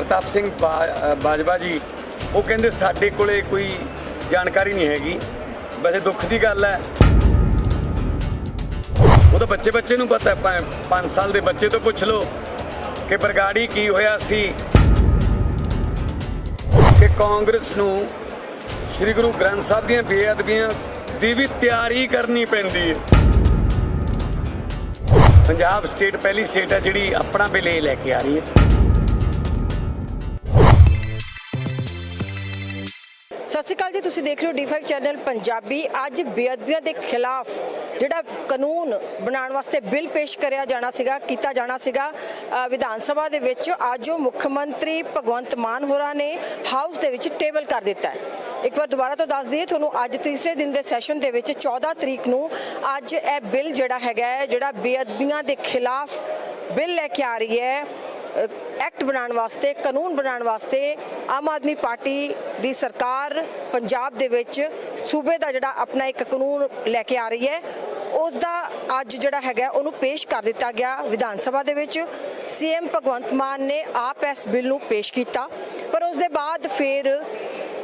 ਪ੍ਰਤਾਪ ਸਿੰਘ ਬਾਜਵਾ ਜੀ, ਉਹ ਕਹਿੰਦੇ ਸਾਡੇ ਕੋਲੇ ਕੋਈ ਜਾਣਕਾਰੀ ਨਹੀਂ ਹੈਗੀ। ਵੈਸੇ ਦੁੱਖ ਦੀ ਗੱਲ ਹੈ। ਉਹ ਤਾਂ ਬੱਚੇ ਬੱਚੇ ਨੂੰ ਪਤਾ ਹੈ 5 ਸਾਲ ਦੇ ਬੱਚੇ ਤੋਂ ਪੁੱਛ ਲਓ ਕਿ ਬਰਗਾੜੀ ਕੀ ਹੋਇਆ ਸੀ। ਕਿ ਕਾਂਗਰਸ ਨੂੰ ਸ੍ਰੀ ਗੁਰੂ ਗ੍ਰੰਥ ਸਾਹਿਬ ਦੀਆਂ ਬੇਅਦਬੀਆਂ ਦੀ ਵੀ ਤਿਆਰੀ ਕਰਨੀ ਪੈਂਦੀ ਹੈ। ਪੰਜਾਬ ਸਟੇਟ, ਪਹਿਲੀ ਸਟੇਟ ਹੈ ਜਿਹੜੀ ਆਪਣਾ ਬਿੱਲ ਲੈ ਕੇ ਆ ਰਹੀ ਹੈ। ਸਤਿ ਸ਼੍ਰੀ ਅਕਾਲ ਜੀ, ਤੁਸੀਂ ਦੇਖ ਰਹੇ ਹੋ ਡੀ5 ਚੈਨਲ ਪੰਜਾਬੀ। ਅੱਜ ਬੇਅਦਬੀਆਂ ਦੇ ਖਿਲਾਫ ਜਿਹੜਾ ਕਾਨੂੰਨ ਬਣਾਉਣ ਵਾਸਤੇ ਬਿੱਲ ਪੇਸ਼ ਕਰਿਆ ਜਾਣਾ ਸੀਗਾ, ਕੀਤਾ ਜਾਣਾ ਸੀਗਾ ਵਿਧਾਨ ਸਭਾ ਦੇ ਵਿੱਚ, ਅੱਜ ਉਹ ਮੁੱਖ ਮੰਤਰੀ ਭਗਵੰਤ ਮਾਨ ਹੋਰਾਂ ਨੇ ਹਾਊਸ ਦੇ ਵਿੱਚ ਟੇਬਲ ਕਰ ਦਿੱਤਾ ਹੈ। ਇੱਕ ਵਾਰ ਦੁਬਾਰਾ ਤੋਂ ਦੱਸ ਦਈਏ, ਤੁਹਾਨੂੰ ਅੱਜ ਤੀਸਰੇ ਦਿਨ ਦੇ ਸੈਸ਼ਨ ਦੇ ਵਿੱਚ 14 ਤਰੀਕ ਨੂੰ ਅੱਜ ਇਹ ਬਿੱਲ ਜਿਹੜਾ ਹੈਗਾ ਹੈ, ਜਿਹੜਾ ਬੇਅਦਬੀਆਂ ਦੇ ਖਿਲਾਫ ਬਿੱਲ ਲੈ ਕੇ ਆ ਰਹੀ ਹੈ ਐਕਟ ਬਣਾਉਣ ਵਾਸਤੇ, ਕਾਨੂੰਨ ਬਣਾਉਣ ਵਾਸਤੇ ਆਮ ਆਦਮੀ ਪਾਰਟੀ ਦੀ ਸਰਕਾਰ ਪੰਜਾਬ ਦੇ ਵਿੱਚ ਸੂਬੇ ਦਾ ਜਿਹੜਾ ਆਪਣਾ ਇੱਕ ਕਾਨੂੰਨ ਲੈ ਕੇ ਆ ਰਹੀ ਹੈ ਉਸ ਦਾ ਅੱਜ ਜਿਹੜਾ ਹੈਗਾ, ਉਹਨੂੰ ਪੇਸ਼ ਕਰ ਦਿੱਤਾ ਗਿਆ ਵਿਧਾਨ ਸਭਾ ਦੇ ਵਿੱਚ। ਸੀਐਮ ਭਗਵੰਤ ਮਾਨ ਨੇ ਆਪ ਇਸ ਬਿੱਲ ਨੂੰ ਪੇਸ਼ ਕੀਤਾ, ਪਰ ਉਸ ਦੇ ਬਾਅਦ ਫਿਰ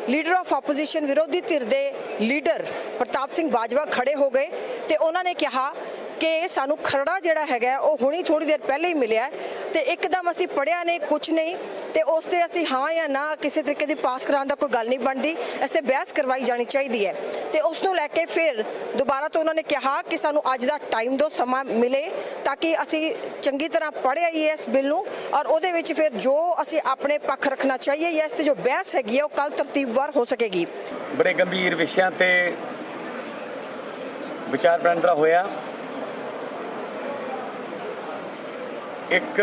ਲੀਡਰ ਆਫ ਆਪੋਜੀਸ਼ਨ ਵਿਰੋਧੀ ਧਿਰ ਦੇ ਲੀਡਰ ਪ੍ਰਤਾਪ ਸਿੰਘ ਬਾਜਵਾ ਖੜੇ ਹੋ ਗਏ ਤੇ ਉਹਨਾਂ ਨੇ ਕਿਹਾ ਕਿ ਸਾਨੂੰ ਖਰੜਾ ਜਿਹੜਾ ਹੈਗਾ, ਉਹ ਹੁਣੀ ਥੋੜੀ ਦੇਰ ਪਹਿਲੇ ਹੀ ਮਿਲਿਆ ਤੇ ਇੱਕਦਮ ਅਸੀਂ ਪੜਿਆ ਨਹੀਂ ਕੁਝ ਨਹੀਂ ਤੇ ਉਸ ਤੇ ਅਸੀਂ ਹਾਂ ਜਾਂ ਨਾ ਕਿਸੇ ਤਰੀਕੇ ਦੀ ਪਾਸ ਕਰਾਉਣ ਦਾ ਕੋਈ ਗੱਲ ਨਹੀਂ ਬਣਦੀ। ਐਸੇ ਬਹਿਸ ਕਰਵਾਈ ਜਾਣੀ ਚਾਹੀਦੀ ਹੈ। ਤੇ ਉਸ ਨੂੰ ਲੈ ਕੇ ਫਿਰ ਦੁਬਾਰਾ ਤੋਂ ਉਹਨਾਂ ਨੇ ਕਿਹਾ ਕਿ ਸਾਨੂੰ ਅੱਜ ਦਾ ਟਾਈਮ ਦਿਓ, ਸਮਾਂ ਮਿਲੇ ਤਾਂ ਕਿ ਅਸੀਂ ਚੰਗੀ ਤਰ੍ਹਾਂ ਪੜ੍ਹਿਆ ਹੀ ਇਸ ਬਿੱਲ ਨੂੰ ਔਰ ਉਹਦੇ ਵਿੱਚ ਫਿਰ ਜੋ ਅਸੀਂ ਆਪਣੇ ਪੱਖ ਰੱਖਣਾ ਚਾਹੀਏ ਜਾਂ ਇਸ ਤੇ ਜੋ ਬਹਿਸ ਹੈਗੀ ਹੈ, ਉਹ ਕੱਲ ਤਰਤੀਬਵਾਰ ਹੋ ਸਕੇਗੀ। ਬੜੇ ਗੰਭੀਰ ਵਿਸ਼ਿਆਂ ਤੇ ਵਿਚਾਰ ਵਟਾਂਦਰਾ ਹੋਇਆ ਇੱਕ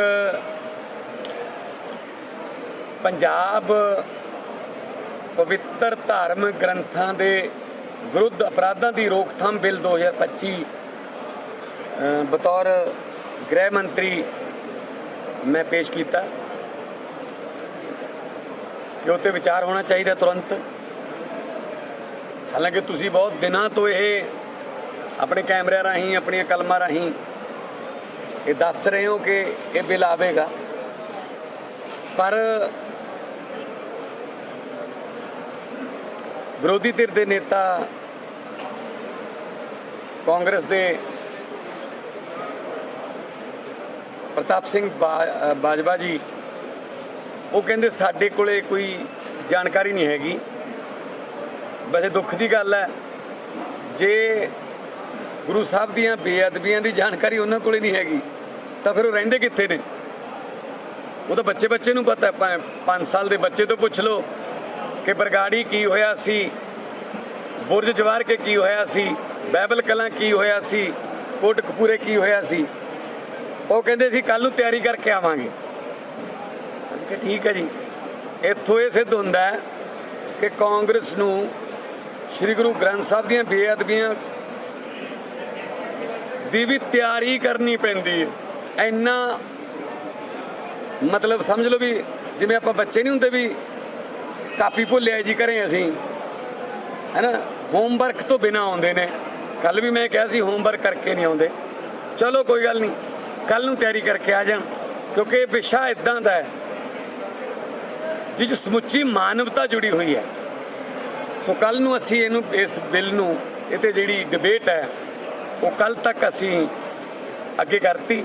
ਪੰਜਾਬ ਪਵਿੱਤਰ ਧਾਰਮਿਕ ਗ੍ਰੰਥਾਂ ਦੇ ਵਿਰੁੱਧ ਅਪਰਾਧਾਂ ਦੀ ਰੋਕਥਾਮ ਬਿੱਲ 2025 ਅ, ਬਤੌਰ ਗ੍ਰਹਿ ਮੰਤਰੀ ਮੈਂ ਪੇਸ਼ ਕੀਤਾ। ਕਿ ਉੱਤੇ ਵਿਚਾਰ ਹੋਣਾ ਚਾਹੀਦਾ ਤੁਰੰਤ। ਹਾਲਾਂਕਿ ਤੁਸੀਂ ਬਹੁਤ ਦਿਨਾਂ ਤੋਂ ਇਹ ਆਪਣੇ ਕੈਮਰਿਆਂ ਰਾਹੀਂ ਆਪਣੀਆਂ ਕਲਮਾਂ ਰਾਹੀਂ ਇਹ ਦੱਸ ਰਹੇ ਹੋ ਕਿ ਇਹ ਬਿੱਲ ਆਵੇਗਾ। ਪਰ ਵਿਰੋਧੀ ਧਿਰ ਦੇ ਨੇਤਾ ਕਾਂਗਰਸ ਦੇ ਪ੍ਰਤਾਪ ਸਿੰਘ ਬਾਜਵਾ ਜੀ, ਉਹ ਕਹਿੰਦੇ ਸਾਡੇ ਕੋਲੇ ਕੋਈ ਜਾਣਕਾਰੀ ਨਹੀਂ ਹੈਗੀ। ਵੈਸੇ ਦੁੱਖ ਦੀ ਗੱਲ ਹੈ, ਜੇ ਗੁਰੂ ਸਾਹਿਬ ਦੀਆਂ ਬੇਅਦਬੀਆਂ ਦੀ ਜਾਣਕਾਰੀ ਉਹਨਾਂ ਕੋਲੇ ਨਹੀਂ ਹੈਗੀ। ਤਾਂ ਫਿਰ ਉਹ ਰਹਿੰਦੇ ਕਿੱਥੇ ਨੇ? ਉਹ ਤਾਂ ਬੱਚੇ ਬੱਚੇ ਨੂੰ ਪਤਾ ਹੈ। 5 ਸਾਲ ਦੇ ਬੱਚੇ ਤੋਂ ਪੁੱਛ ਲਓ ਕਿ ਬਰਗਾੜੀ ਕੀ ਹੋਇਆ ਸੀ? ਬੁਰਜ ਜਵਾਰ ਕੇ ਕੀ ਹੋਇਆ ਸੀ? ਬਾਈਬਲ ਕਲਾਂ ਕੀ ਹੋਇਆ ਸੀ? ਕੋਟ ਕਪੂਰੇ ਕੀ ਹੋਇਆ ਸੀ? ਉਹ ਕਹਿੰਦੇ ਸੀ ਕੱਲ ਨੂੰ ਤਿਆਰੀ ਕਰਕੇ ਆਵਾਂਗੇ। ਅਸੀਂ ਕਿ ਠੀਕ ਹੈ ਜੀ। ਇੱਥੋਂ ਇਹ ਸਿੱਧ ਹੁੰਦਾ ਹੈ ਕਿ ਕਾਂਗਰਸ ਨੂੰ ਸ੍ਰੀ ਗੁਰੂ ਗ੍ਰੰਥ ਸਾਹਿਬ ਦੀਆਂ ਬੇਅਦਬੀਆਂ ਦੀ ਵੀ ਤਿਆਰੀ ਕਰਨੀ ਪੈਂਦੀ ਹੈ। ਇੰਨਾ ਮਤਲਬ ਸਮਝ ਲਓ ਵੀ ਜਿਵੇਂ ਆਪਾਂ ਬੱਚੇ ਨਹੀਂ ਹੁੰਦੇ ਵੀ ਕਾਪੀ ਭੁੱਲਿਆ ਜੀ ਕਰੇ ਅਸੀਂ। ਹੈਨਾ? ਹੋਮਵਰਕ ਤੋਂ ਬਿਨਾ ਆਉਂਦੇ ਨੇ। ਕੱਲ ਵੀ ਮੈਂ ਕਿਹਾ ਸੀ ਹੋਮਵਰਕ ਕਰਕੇ ਨਹੀਂ ਆਉਂਦੇ। ਚਲੋ ਕੋਈ ਗੱਲ ਨਹੀਂ ਕੱਲ ਨੂੰ ਤਿਆਰੀ ਕਰਕੇ ਆ ਜਾਣ, ਕਿਉਂਕਿ ਇਹ ਵਿਸ਼ਾ ਇਦਾਂ ਦਾ ਹੈ। ਜਿਸ 'ਚ ਸਮੁੱਚੀ ਮਾਨਵਤਾ ਜੁੜੀ ਹੋਈ ਹੈ। ਸੋ ਕੱਲ ਨੂੰ ਅਸੀਂ ਇਹਨੂੰ, ਇਸ ਬਿੱਲ ਨੂੰ, ਇਹ ਤੇ ਜਿਹੜੀ ਡਿਬੇਟ ਹੈ ਉਹ ਕੱਲ ਤੱਕ ਅਸੀਂ ਅੱਗੇ ਕਰਤੀ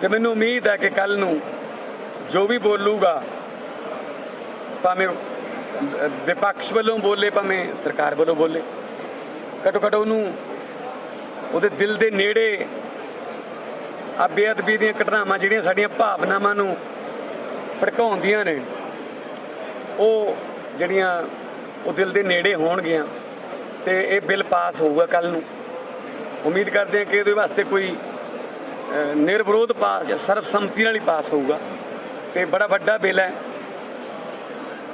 ਤੇ ਮੈਨੂੰ ਉਮੀਦ ਹੈ ਕਿ ਕੱਲ ਨੂੰ ਜੋ ਵੀ ਬੋਲੂਗਾ ਭਾਵੇਂ ਅਹ, ਵਿਪਕਸ਼ ਵੱਲੋਂ ਬੋਲੇ ਭਾਵੇਂ ਸਰਕਾਰ ਵੱਲੋਂ ਬੋਲੇ ਘੱਟੋ ਘੱਟ ਉਹਨੂੰ ਉਹਦੇ ਦਿਲ ਦੇ ਨੇੜੇ ਆ ਬੇਅਦਬੀ ਦੀਆਂ ਘਟਨਾਵਾਂ ਜਿਹੜੀਆਂ ਸਾਡੀਆਂ ਭਾਵਨਾਵਾਂ ਨੂੰ ਭੜਕਾਉਂਦੀਆਂ ਨੇ ਉਹ ਜਿਹੜੀਆਂ ਉਹ ਦਿਲ ਦੇ ਨੇੜੇ ਹੋਣਗੀਆਂ ਤੇ ਇਹ ਬਿੱਲ ਪਾਸ ਹੋਊਗਾ ਕੱਲ ਨੂੰ। ਉਮੀਦ ਕਰਦੇ ਹਾਂ ਕਿ ਇਹਦੇ ਵਾਸਤੇ ਕੋਈ ਅਹ, ਨਿਰਵਿਰੋਧ ਪਾਸ ਜਾਂ ਸਰਬਸੰਮਤੀ ਨਾਲ ਹੀ ਪਾਸ ਹੋਊਗਾ। ਤੇ ਬੜਾ ਵੱਡਾ ਬਿੱਲ ਹੈ।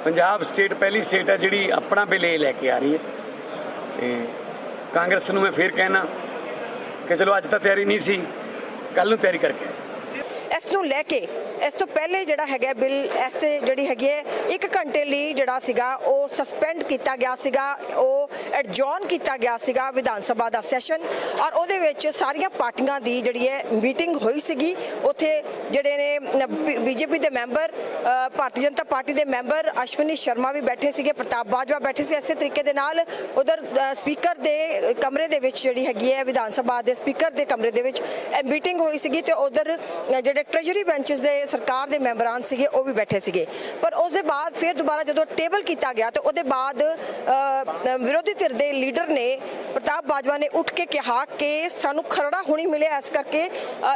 ਪੰਜਾਬ ਸਟੇਟ ਪਹਿਲੀ ਸਟੇਟ ਹੈ ਜਿਹੜੀ ਆਪਣਾ ਬਿੱਲ ਇਹ ਲੈ ਕੇ ਆ ਰਹੀ ਹੈ। ਤੇ ਕਾਂਗਰਸ ਨੂੰ ਮੈਂ ਫੇਰ ਕਹਿਣਾ ਕਿ ਚਲੋ ਅੱਜ ਤਾਂ ਤਿਆਰੀ ਨਹੀਂ ਸੀ ਕੱਲ ਨੂੰ ਤਿਆਰੀ ਕਰਕੇ ਇਸ ਨੂੰ ਲੈ ਕੇ, ਇਸ ਤੋਂ ਪਹਿਲੇ ਜਿਹੜਾ ਹੈਗਾ ਬਿੱਲ, ਇਸ ਤੇ ਜਿਹੜੀ ਹੈਗੀ ਹੈ 1 ਘੰਟੇ ਲਈ ਜਿਹੜਾ ਸੀਗਾ, ਉਹ ਸਸਪੈਂਡ ਕੀਤਾ ਗਿਆ ਸੀਗਾ, ਉਹ ਐਡਜੌਨ ਕੀਤਾ ਗਿਆ ਸੀਗਾ ਵਿਧਾਨ ਸਭਾ ਦਾ ਸੈਸ਼ਨ ਔਰ ਉਹਦੇ ਵਿੱਚ ਸਾਰੀਆਂ ਪਾਰਟੀਆਂ ਦੀ ਜਿਹੜੀ ਹੈ ਮੀਟਿੰਗ ਹੋਈ ਸੀਗੀ। ਉੱਥੇ ਜਿਹੜੇ ਨੇ ਬੀਜੇਪੀ ਦੇ ਮੈਂਬਰ ਭਾਰਤੀ ਜਨਤਾ ਪਾਰਟੀ ਦੇ ਮੈਂਬਰ ਅਸ਼ਵਨੀ ਸ਼ਰਮਾ ਵੀ ਬੈਠੇ ਸੀਗੇ, ਪ੍ਰਤਾਪ ਬਾਜਵਾ ਬੈਠੇ ਸੀ ਇਸੇ ਤਰੀਕੇ ਦੇ ਨਾਲ। ਉਧਰ ਸਪੀਕਰ ਦੇ ਕਮਰੇ ਦੇ ਵਿੱਚ ਜਿਹੜੀ ਹੈਗੀ ਹੈ ਵਿਧਾਨ ਸਭਾ ਦੇ ਸਪੀਕਰ ਦੇ ਕਮਰੇ ਦੇ ਵਿੱਚ ਮੀਟਿੰਗ ਹੋਈ ਸੀਗੀ ਤੇ ਉਧਰ ਜਿਹੜੇ ਟ੍ਰੈਜਰੀ ਬੈਂਚਸ ਦੇ ਸਰਕਾਰ ਦੇ ਮੈਂਬਰਾਂ ਸੀਗੇ, ਉਹ ਵੀ ਬੈਠੇ ਸੀਗੇ। ਪਰ ਉਸ ਦੇ ਬਾਅਦ ਫਿਰ ਦੁਬਾਰਾ ਜਦੋਂ ਟੇਬਲ ਕੀਤਾ ਗਿਆ, ਤੇ ਉਹਦੇ ਬਾਅਦ ਵਿਰੋਧੀ ਧਿਰ ਦੇ ਲੀਡਰ ਨੇ, ਪ੍ਰਤਾਪ ਬਾਜਵਾ ਨੇ ਉੱਠ ਕੇ ਕਿਹਾ ਕਿ ਸਾਨੂੰ ਖਰੜਾ ਹੁਣੀ ਮਿਲਿਆ, ਇਸ ਕਰਕੇ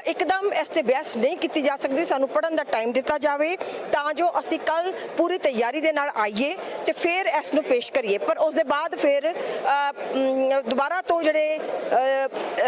ਇੱਕਦਮ ਇਸ ਤੇ ਬਹਿਸ ਨਹੀਂ ਕੀਤੀ ਜਾ ਸਕਦੀ, ਸਾਨੂੰ ਪੜਨ ਦਾ ਟਾਈਮ ਦਿੱਤਾ ਜਾਵੇ, ਤਾਂ ਜੋ ਅਸੀਂ ਕੱਲ ਪੂਰੀ ਤਿਆਰੀ ਦੇ ਨਾਲ ਆਈਏ ਤੇ ਫਿਰ ਇਸ ਨੂੰ ਪੇਸ਼ ਕਰੀਏ। ਪਰ ਉਸ ਦੇ ਬਾਅਦ ਫਿਰ ਦੁਬਾਰਾ ਤੋਂ ਜਿਹੜੇ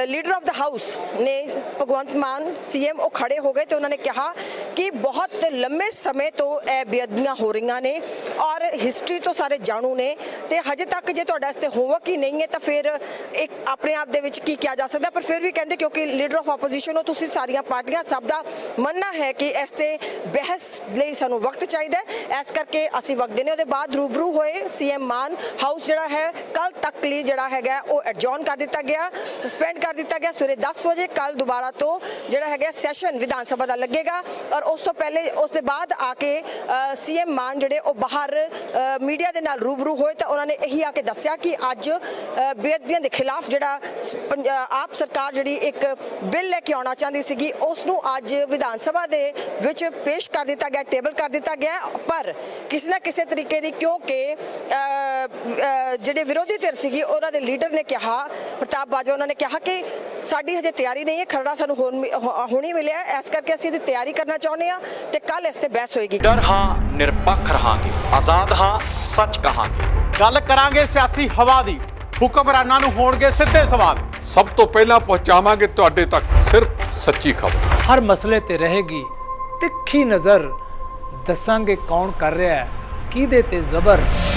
ਲੀਡਰ ਆਫ ਦਾ ਹਾਊਸ ਨੇ ਭਗਵੰਤ ਮਾਨ ਸੀਐਮ ਉਹ ਖੜੇ ਹੋ ਗਏ ਤੇ ਉਹਨਾਂ ਨੇ ਕਿਹਾ ਕਿ ਬਹੁਤ ਲੰਮੇ ਸਮੇਂ ਤੋਂ ਇਹ ਬੇਅਦਬੀਆਂ ਹੋ ਰਹੀਆਂ ਨੇ ਔਰ ਹਿਸਟਰੀ ਤੋਂ ਸਾਰੇ ਜਾਣੂ ਨੇ ਤੇ ਹਜੇ ਤੱਕ ਜੇ ਤੁਹਾਡਾ ਇਸ ਤੇ ਹੋਮਵਰਕ ਹੀ ਨਹੀਂ ਹੈ ਤਾਂ ਫਿਰ ਇੱਕ ਆਪਣੇ ਆਪ ਦੇ ਵਿੱਚ ਕੀ ਕਿਹਾ ਜਾ ਸਕਦਾ, ਪਰ ਫਿਰ ਵੀ ਕਹਿੰਦੇ ਕਿਉਂਕਿ ਲੀਡਰ ਆਫ ਆਪੋਜੀਸ਼ਨ ਹੋ, ਤੁਸੀਂ ਸਾਰੀਆਂ ਪਾਰਟੀਆਂ ਸਭ ਦਾ ਮੰਨਣਾ ਹੈ ਕਿ ਇਸ ਤੇ ਬਹਿਸ ਲਈ ਸਾਨੂੰ ਵਕਤ ਚਾਹੀਦਾ ਇਸ ਕਰਕੇ ਅਸੀਂ ਵਕਤ ਦੇਣੇ ਉਹਦੇ ਬਾਅਦ ਰੂਬਰੂ ਹੋਏ ਸੀਐਮ ਮਾਨ ਹਾਊਸ ਜਿਹੜਾ ਹੈ ਕੱਲ ਤੱਕ ਲਈ ਜਿਹੜਾ ਹੈਗਾ, ਉਹ ਐਡਜੌਨ ਕਰ ਦਿੱਤਾ ਗਿਆ। ਸਸਪੈਂਡ ਕਰ ਦਿੱਤਾ ਗਿਆ। ਸਵੇਰੇ 10 ਵਜੇ ਕੱਲ ਦੁਬਾਰਾ ਤੋਂ ਜਿਹੜਾ ਹੈਗਾ ਸੈਸ਼ਨ ਵਿਧਾਨ ਸਭਾ ਦਾ ਲੱਗੇਗਾ। ਔਰ ਉਸ ਤੋਂ ਪਹਿਲੇ, ਉਸ ਦੇ ਬਾਅਦ ਆ ਕੇ ਸੀਐਮ ਮਾਨ ਜਿਹੜੇ ਉਹ ਬਾਹਰ ਮੀਡੀਆ ਦੇ ਨਾਲ ਰੂਬਰੂ ਹੋਏ ਤਾਂ ਉਹਨਾਂ ਨੇ ਇਹੀ ਆ ਕੇ ਦੱਸਿਆ ਕਿ ਅੱਜ ਬੇਅਦਬੀਆਂ ਦੇ ਖਿਲਾਫ ਜਿਹੜਾ ਆਪ ਸਰਕਾਰ ਜਿਹੜੀ ਇੱਕ ਬਿੱਲ ਲੈ ਕੇ ਆਉਣਾ ਚਾਹੁੰਦੀ ਸੀਗੀ, ਉਸ ਨੂੰ ਅੱਜ ਵਿਧਾਨ ਸਭਾ ਦੇ ਵਿੱਚ ਪੇਸ਼ ਕਰ ਦਿੱਤਾ ਗਿਆ, ਟੇਬਲ ਕਰ ਦਿੱਤਾ ਗਿਆ। ਪਰ ਕਿਸੇ ਨਾ ਕਿਸੇ ਤਰੀਕੇ ਦੀ ਕਿਉਂਕਿ ਜਿਹੜੇ ਵਿਰੋਧੀ ਧਿਰ ਸੀਗੀ ਉਹਨਾਂ ਦੇ ਲੀਡਰ ਨੇ ਕਿਹਾ ਪ੍ਰਤਾਪ ਬਾਜਵਾ ਉਹਨਾਂ ਨੇ ਕਿਹਾ ਕਿ ਸਾਡੀ ਹਜੇ ਤਿਆਰੀ ਨਹੀਂ ਹੈ ਖਰੜਾ ਸਾਨੂੰ ਹੁਣ ਮਿਲਿਆ ਇਸ ਕਰਕੇ ਅਸੀਂ ਇਹਦੀ ਤਿਆਰੀ ਕਰਨਾ ਚਾਹੁੰਦੇ ਹਾਂ ਤੇ ਕੱਲ ਇਸ ਤੇ ਬਹਿਸ ਹੋਏਗੀ। ਡਰ ਹਾਂ ਨਿਰਪੱਖ ਰਹਾਂਗੇ। ਆਜ਼ਾਦ ਹਾਂ ਸੱਚ ਕਹਾਂਗੇ। ਗੱਲ ਕਰਾਂਗੇ ਸਿਆਸੀ ਹਵਾ ਦੀ। ਹੁਕਮਰਾਨਾਂ ਨੂੰ ਹੋਣਗੇ ਸਿੱਧੇ ਸਵਾਲ। ਸਭ ਤੋਂ ਪਹਿਲਾਂ ਪਹੁੰਚਾਵਾਂਗੇ ਤੁਹਾਡੇ ਤੱਕ ਸਿਰਫ ਸੱਚੀ ਖਬਰ। ਹਰ ਮਸਲੇ ਤੇ ਰਹੇਗੀ ਤਿੱਖੀ ਨਜ਼ਰ। ਦੱਸਾਂਗੇ ਕੌਣ ਕਰ ਰਿਹਾ ਹੈ ਕਿਹਦੇ ਤੇ ਜ਼ਬਰ।